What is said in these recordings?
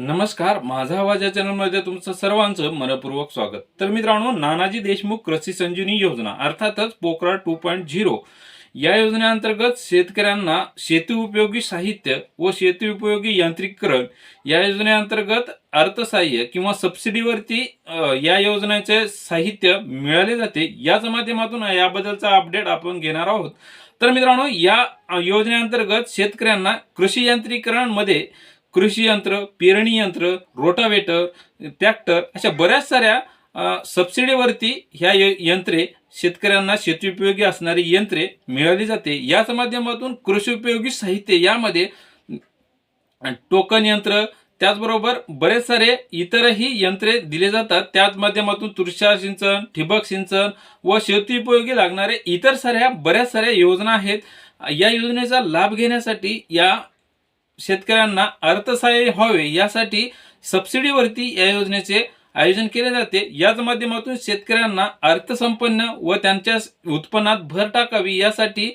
नमस्कार माझा आवाज या चॅनलमध्ये तुमचं सर्वांचं मनपूर्वक स्वागत. तर मित्रांनो नानाजी देशमुख कृषी संजीवनी योजना अर्थातच पोकरा टू पॉईंट झिरो. या योजनेअंतर्गत शेतकऱ्यांना शेती उपयोगी साहित्य व शेती उपयोगी यांत्रिकीकरण या योजनेअंतर्गत अर्थसहाय्य किंवा सबसिडीवरती या योजनेचे साहित्य मिळाले जाते. याच माध्यमातून याबद्दलचा अपडेट आपण घेणार आहोत. तर मित्रांनो या योजनेअंतर्गत शेतकऱ्यांना कृषी यांत्रिकरणमध्ये कृषी यंत्र पेरणी यंत्र रोटावेटर ट्रॅक्टर अशा बऱ्याच साऱ्या सबसिडीवरती ह्या य- यंत्रे शेतकऱ्यांना शेतीउपयोगी असणारी यंत्रे मिळाली जाते. याच माध्यमातून कृषी उपयोगी साहित्य यामध्ये टोकन यंत्र त्याचबरोबर बरेच सारे इतरही यंत्रे दिले जातात. त्याच माध्यमातून तुषार सिंचन ठिबक सिंचन व शेती उपयोगी लागणारे इतर साऱ्या बऱ्याच साऱ्या योजना आहेत. या योजनेचा लाभ घेण्यासाठी या शेतकऱ्यांना अर्थसहाय्य व्हावे यासाठी सबसिडीवरती या योजनेचे आयोजन केले जाते. याच माध्यमातून शेतकऱ्यांना अर्थसंपन्न व त्यांच्या उत्पन्नात भर टाकावी यासाठी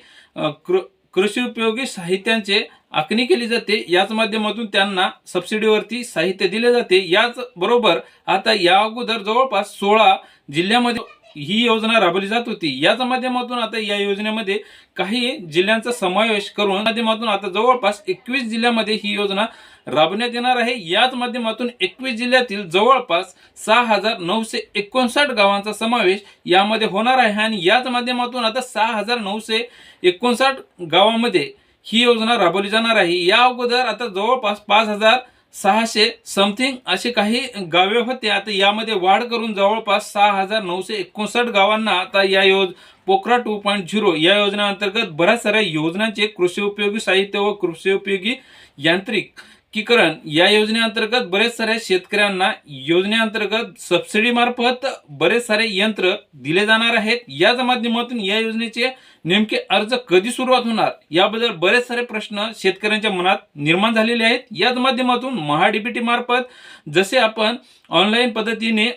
कृ कृषी उपयोगी साहित्यांचे आखणी केली जाते. याच माध्यमातून त्यांना सबसिडीवरती साहित्य दिले जाते. याच बरोबर आता या अगोदर जवळपास सोळा जिल्ह्यामध्ये ही योजना राबवली जात होती. याच माध्यमातून आता या योजनेमध्ये काही जिल्ह्यांचा समावेश करून माध्यमातून आता जवळपास एकवीस जिल्ह्यामध्ये ही योजना राबवण्यात येणार आहे. याच माध्यमातून एकवीस जिल्ह्यातील जवळपास सहा हजार नऊशे एकोणसाठ गावांचा समावेश यामध्ये होणार आहे आणि याच माध्यमातून आता सहा हजार नऊशे एकोणसाठ गावामध्ये ही योजना राबवली जाणार आहे. या अगोदर आता जवळपास पाच हजार सहाशे समथिंग असे काही गावे होते. आता यामध्ये वाढ करून जवळपास सहा हजार नऊशे एकोणसाठ गावांना आता या योज पोखरा टू पॉईंट झिरो या योजनेअंतर्गत बऱ्याच साऱ्या योजनांचे कृषी उपयोगी साहित्य व कृषी उपयोगी यांत्रिक यांत्रिकीकरण या योजनेअंतर्गत बरेच साऱ्या शेतकऱ्यांना योजनेअंतर्गत सबसिडी मार्फत बरेच सारे यंत्र दिले जाणार आहेत. याच माध्यमातून या योजनेचे नेमके अर्ज कधी सुरुवात होणार याबद्दल बरेच सारे प्रश्न शेतकऱ्यांच्या मनात निर्माण झालेले आहेत. याच माध्यमातून महाडीबीटी मार्फत जसे आपण ऑनलाईन पद्धतीने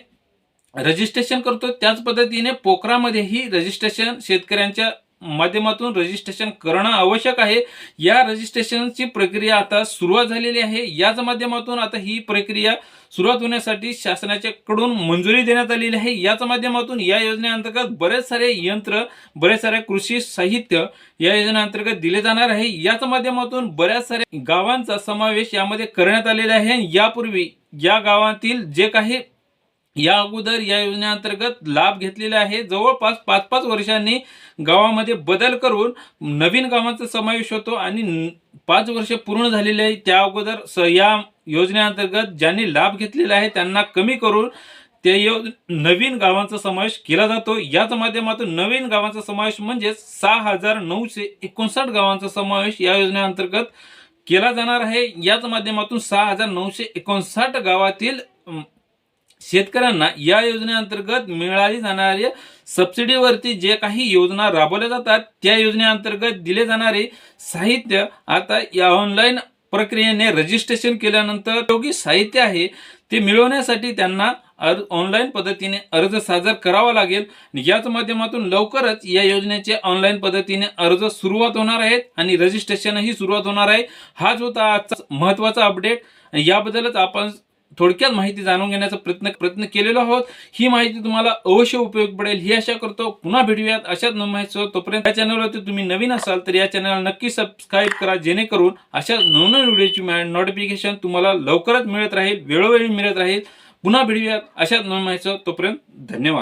रजिस्ट्रेशन करतो त्याच पद्धतीने पोखरामध्येही रजिस्ट्रेशन शेतकऱ्यांच्या माध्यमातून रजिस्ट्रेशन करणं आवश्यक आहे. या रजिस्ट्रेशनची प्रक्रिया आता सुरुवात झालेली आहे. याच माध्यमातून आता ही प्रक्रिया सुरुवात होण्यासाठी शासनाच्या कडून मंजुरी देण्यात आलेली आहे. याच माध्यमातून या योजनेअंतर्गत बरेच सारे यंत्र बरेच सारे कृषी साहित्य या योजनेअंतर्गत दिले जाणार आहे. याच माध्यमातून बऱ्याच साऱ्या गावांचा समावेश यामध्ये करण्यात आलेला आहे. यापूर्वी या गावातील जे काही या अगोदर या योजनेअंतर्गत लाभ घेतलेला आहे. जवळपास पाच पाच वर्षांनी गावामध्ये बदल करून नवीन गावांचा समावेश होतो आणि पाच वर्ष पूर्ण झालेले आहे. त्या अगोदर स या योजनेअंतर्गत ज्यांनी लाभ घेतलेला आहे त्यांना कमी करून ते यो नवीन गावांचा समावेश केला जातो. याच माध्यमातून नवीन गावांचा समावेश म्हणजे सहा हजार नऊशे एकोणसाठ गावांचा समावेश या योजनेअंतर्गत केला जाणार आहे. याच माध्यमातून सहा हजार नऊशे एकोणसाठ गावातील शेतकऱ्यांना या योजनेअंतर्गत मिळाली जाणाऱ्या सबसिडीवरती जे काही योजना राबवल्या जातात त्या योजनेअंतर्गत दिले जाणारे साहित्य आता या ऑनलाईन प्रक्रियेने रजिस्ट्रेशन केल्यानंतर योगी साहित्य आहे ते मिळवण्यासाठी त्यांना अर्ज ऑनलाईन पद्धतीने अर्ज सादर करावा लागेल. याच माध्यमातून लवकरच या योजनेचे ऑनलाईन पद्धतीने अर्ज सुरुवात होणार आहेत आणि रजिस्ट्रेशनही सुरुवात होणार आहे. हाच होता आजचा महत्त्वाचा अपडेट याबद्दलच आपण थोडक्यात माहिती जाणून घेण्याचा प्रयत्न प्रयत्न केलेलो आहोत. ही माहिती तुम्हाला अवश्य उपयोग पडेल ही आशा करतो. पुन्हा भेटूयात अशाच माहिती तोपर्यंत या चॅनलवरती तुम्ही नवीन असाल तर या चॅनलला नक्की सबस्क्राईब करा जेणेकरून अशा नवनवीन व्हिडिओची नोटिफिकेशन तुम्हाला लवकरच मिळत राहील वेळोवेळी मिळत राहील. पुन्हा भेटूयात अशाच नवीन माहिती तोपर्यंत धन्यवाद.